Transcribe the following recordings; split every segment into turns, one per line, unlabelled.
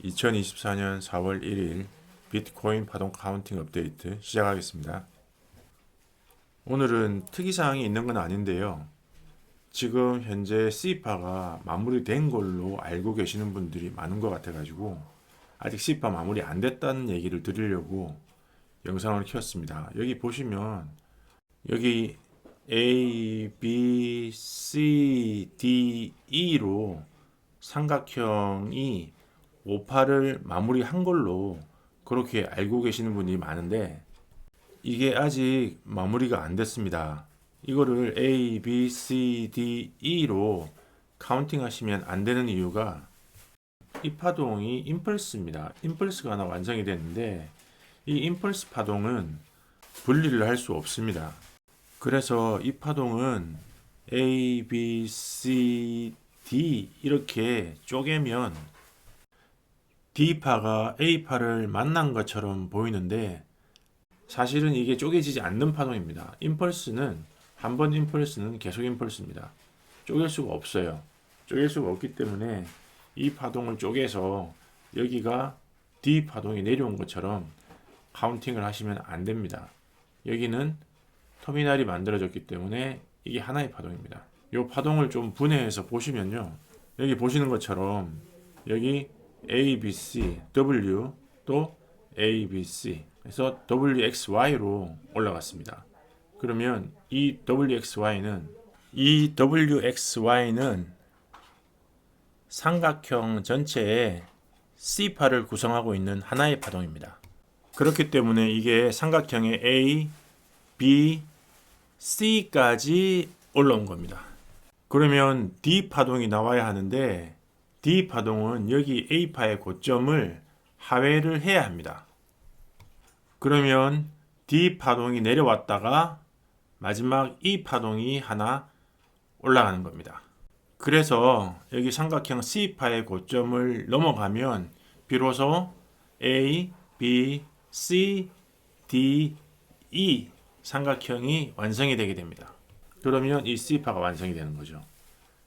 2024년 4월 1일 비트코인 파동 카운팅 업데이트 시작하겠습니다. 오늘은 특이사항이 있는 건 아닌데요. 지금 현재 C파가 마무리된 걸로 알고 계시는 분들이 많은 것 같아가지고 아직 C파 마무리 안 됐다는 얘기를 드리려고 영상을 켰습니다. 여기 보시면 여기 A, B, C, D, E로 삼각형이 58을 마무리한 걸로 그렇게 알고 계시는 분이 많은데 이게 아직 마무리가 안 됐습니다. 이거를 A, B, C, D, E로 카운팅 하시면 안 되는 이유가 이 파동이 임펄스입니다. 임펄스가 하나 완성이 됐는데 이 임펄스 파동은 분리를 할 수 없습니다. 그래서 이 파동은 A, B, C, D 이렇게 쪼개면 D파가 A파를 만난 것처럼 보이는데 사실은 이게 쪼개지지 않는 파동입니다. 임펄스는 한 번 임펄스는 계속 임펄스입니다. 쪼갤 수가 없어요. 쪼갤 수가 없기 때문에 이 파동을 쪼개서 여기가 D 파동이 내려온 것처럼 카운팅을 하시면 안 됩니다. 여기는 터미널이 만들어졌기 때문에 이게 하나의 파동입니다. 이 파동을 좀 분해해서 보시면요. 여기 보시는 것처럼 여기 A, B, C, W 또 A, B, C 그래서 W, X, Y로 올라갔습니다. 그러면 이 W, X, Y는 이 W, X, Y는 삼각형 전체의 C파를 구성하고 있는 하나의 파동입니다. 그렇기 때문에 이게 삼각형의 A, B, C까지 올라온 겁니다. 그러면 D 파동이 나와야 하는데 D 파동은 여기 A파의 고점을 하회를 해야 합니다. 그러면 D 파동이 내려왔다가 마지막 E 파동이 하나 올라가는 겁니다. 그래서 여기 삼각형 C파의 고점을 넘어가면 비로소 A, B, C, D, E 삼각형이 완성이 되게 됩니다. 그러면 이 C파가 완성이 되는 거죠.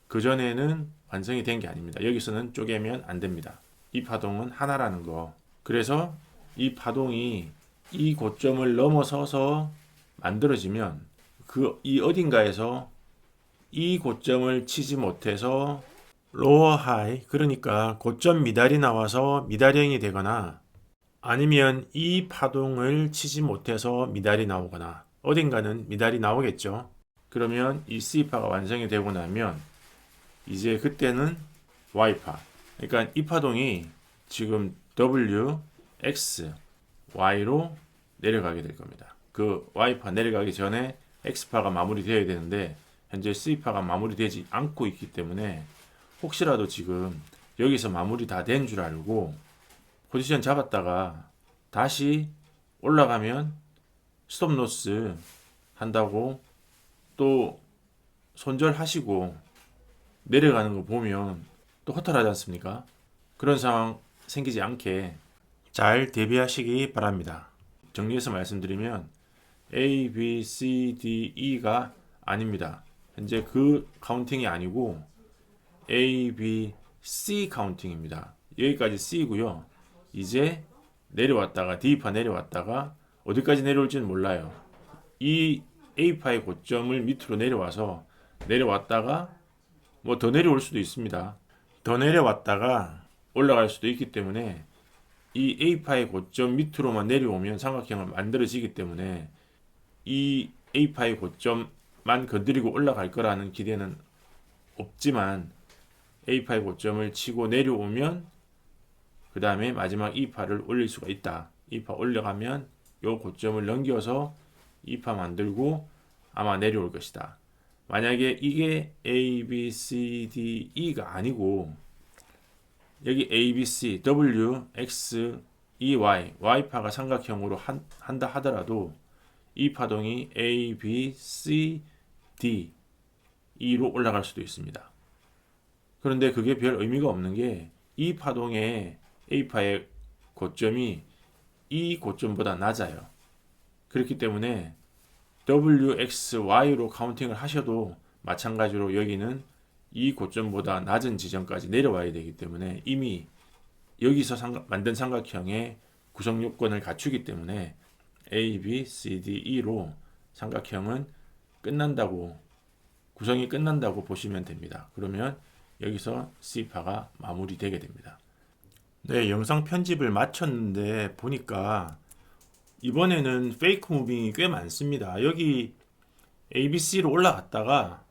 그전에는 완성이 된 게 아닙니다. 여기서는 쪼개면 안 됩니다. 이 파동은 하나라는 거. 그래서 이 파동이 이 고점을 넘어서서 만들어지면 그 이 어딘가에서 이 고점을 치지 못해서 로어 하이 그러니까 고점 미달이 나와서 미달형이 되거나 아니면 이 파동을 치지 못해서 미달이 나오거나 어딘가는 미달이 나오겠죠. 그러면 이 C파가 완성이 되고 나면 이제 그때는 Y파. 그러니까 이 파동이 지금 W, X, Y로 내려가게 될 겁니다. 그 Y파 내려가기 전에 X파가 마무리되어야 되는데 현재 C파가 마무리되지 않고 있기 때문에 혹시라도 지금 여기서 마무리 다 된 줄 알고 포지션 잡았다가 다시 올라가면 스톱로스 한다고 또 손절하시고 내려가는 거 보면 또 허탈하지 않습니까? 그런 상황 생기지 않게 잘 대비하시기 바랍니다. 정리해서 말씀드리면 A, B, C, D, E가 아닙니다. 현재 그 카운팅이 아니고 A, B, C 카운팅입니다. 여기까지 C고요. 이제 내려왔다가 D파 내려왔다가 어디까지 내려올지는 몰라요. 이 A파의 고점을 밑으로 내려와서 내려왔다가 뭐 더 내려올 수도 있습니다. 더 내려왔다가 올라갈 수도 있기 때문에 이 A파의 고점 밑으로만 내려오면 삼각형을 만들어지기 때문에 이 A파의 고점만 건드리고 올라갈 거라는 기대는 없지만 A파의 고점을 치고 내려오면 그 다음에 마지막 E파를 올릴 수가 있다. E파 올려가면 요 고점을 넘겨서 2파 만들고 아마 내려올 것이다. 만약에 이게 A, B, C, D, E가 아니고 여기 A, B, C, W, X, E, Y, Y파가 삼각형으로 한, 한다 하더라도 이 파동이 A, B, C, D, E로 올라갈 수도 있습니다. 그런데 그게 별 의미가 없는 게 이 파동의 A파의 고점이 이 고점보다 낮아요. 그렇기 때문에 W, X, Y로 카운팅을 하셔도 마찬가지로 여기는 이 고점보다 낮은 지점까지 내려와야 되기 때문에 이미 여기서 삼각- 만든 삼각형의 구성 요건을 갖추기 때문에 A, B, C, D, E로 삼각형은 끝난다고 구성이 끝난다고 보시면 됩니다. 그러면 여기서 C파가 마무리되게 됩니다. 네, 영상 편집을 마쳤는데 보니까 이번에는 페이크 무빙이 꽤 많습니다. 여기 ABC로 올라갔다가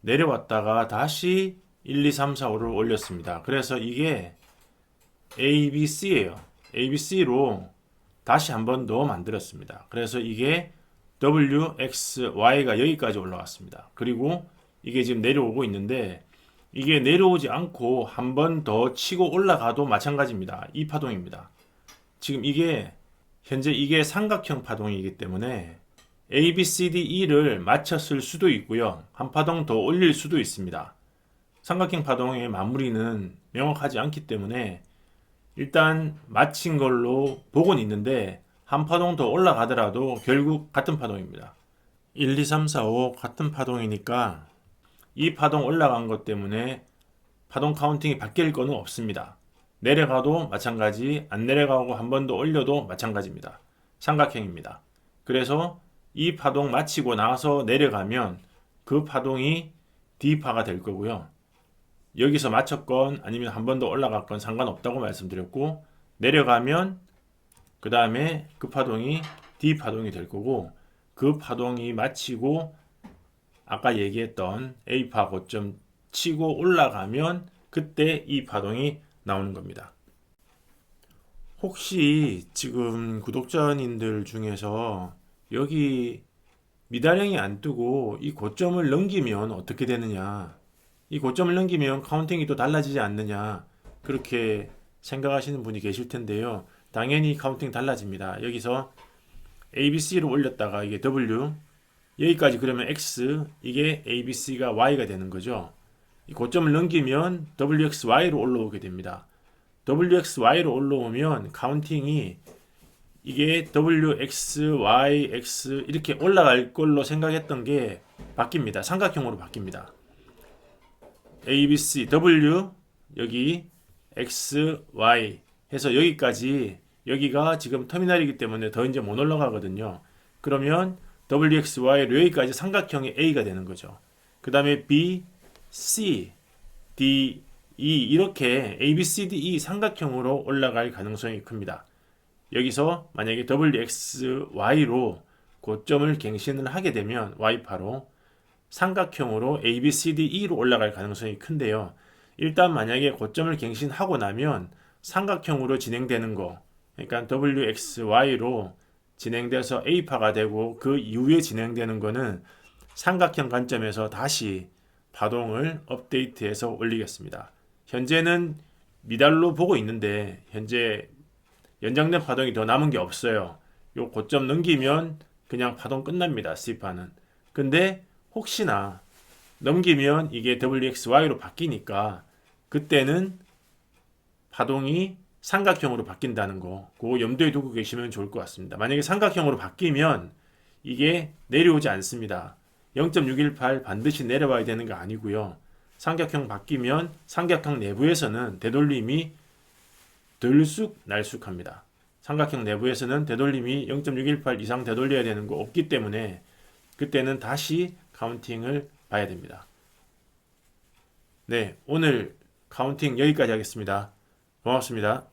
내려왔다가 다시 1, 2, 3, 4, 5를 올렸습니다. 그래서 이게 ABC예요. ABC로 다시 한 번 더 만들었습니다. 그래서 이게 W, X, Y가 여기까지 올라왔습니다. 그리고 이게 지금 내려오고 있는데 이게 내려오지 않고 한 번 더 치고 올라가도 마찬가지입니다. 이 파동입니다. 지금 이게 현재 이게 삼각형 파동이기 때문에 A, B, C, D, E를 맞췄을 수도 있고요. 한 파동 더 올릴 수도 있습니다. 삼각형 파동의 마무리는 명확하지 않기 때문에 일단 마친 걸로 보고는 있는데 한 파동 더 올라가더라도 결국 같은 파동입니다. 1, 2, 3, 4, 5 같은 파동이니까 이 파동 올라간 것 때문에 파동 카운팅이 바뀔 거는 없습니다. 내려가도 마찬가지, 안 내려가고 한 번 더 올려도 마찬가지입니다. 삼각형입니다. 그래서 이 파동 마치고 나서 내려가면 그 파동이 D파가 될 거고요. 여기서 맞췄건 아니면 한 번 더 올라갔건 상관없다고 말씀드렸고 내려가면 그 다음에 그 파동이 D 파동이 될 거고 그 파동이 마치고 아까 얘기했던 A파 고점 치고 올라가면 그때 이 파동이 나오는 겁니다. 혹시 지금 구독자님들 중에서 여기 미달형이 안 뜨고 이 고점을 넘기면 어떻게 되느냐 이 고점을 넘기면 카운팅이 또 달라지지 않느냐 그렇게 생각하시는 분이 계실 텐데요. 당연히 카운팅 달라집니다. 여기서 ABC로 올렸다가 이게 W 여기까지 그러면 X 이게 ABC가 Y가 되는 거죠. 이 고점을 넘기면 WXY로 올라오게 됩니다. WXY로 올라오면 카운팅이 이게 WXYX 이렇게 올라갈 걸로 생각했던 게 바뀝니다. 삼각형으로 바뀝니다. A, B, C, W 여기 X, Y 해서 여기까지 여기가 지금 터미널이기 때문에 더 이제 못 올라가거든요. 그러면 W, X, Y로 여기까지 삼각형의 A가 되는 거죠. 그 다음에 B, C, D, E 이렇게 A, B, C, D, E 삼각형으로 올라갈 가능성이 큽니다. 여기서 만약에 W, X, Y로 고점을 갱신을 하게 되면 Y파로 삼각형으로 A, B, C, D, E로 올라갈 가능성이 큰데요. 일단 만약에 고점을 갱신하고 나면 삼각형으로 진행되는 거, 그러니까 W, X, Y로 진행돼서 A파가 되고 그 이후에 진행되는 거는 삼각형 관점에서 다시 파동을 업데이트해서 올리겠습니다. 현재는 미달로 보고 있는데 현재 연장된 파동이 더 남은 게 없어요. 요 고점 넘기면 그냥 파동 끝납니다. C파는. 근데 혹시나 넘기면 이게 WXY로 바뀌니까 그때는 파동이 삼각형으로 바뀐다는 거 그거 염두에 두고 계시면 좋을 것 같습니다. 만약에 삼각형으로 바뀌면 이게 내려오지 않습니다. 0.618 반드시 내려와야 되는 거 아니고요. 삼각형 바뀌면 삼각형 내부에서는 되돌림이 들쑥 날쑥합니다. 삼각형 내부에서는 되돌림이 0.618 이상 되돌려야 되는 거 없기 때문에 그때는 다시 카운팅을 봐야 됩니다. 네, 오늘 카운팅 여기까지 하겠습니다. 고맙습니다.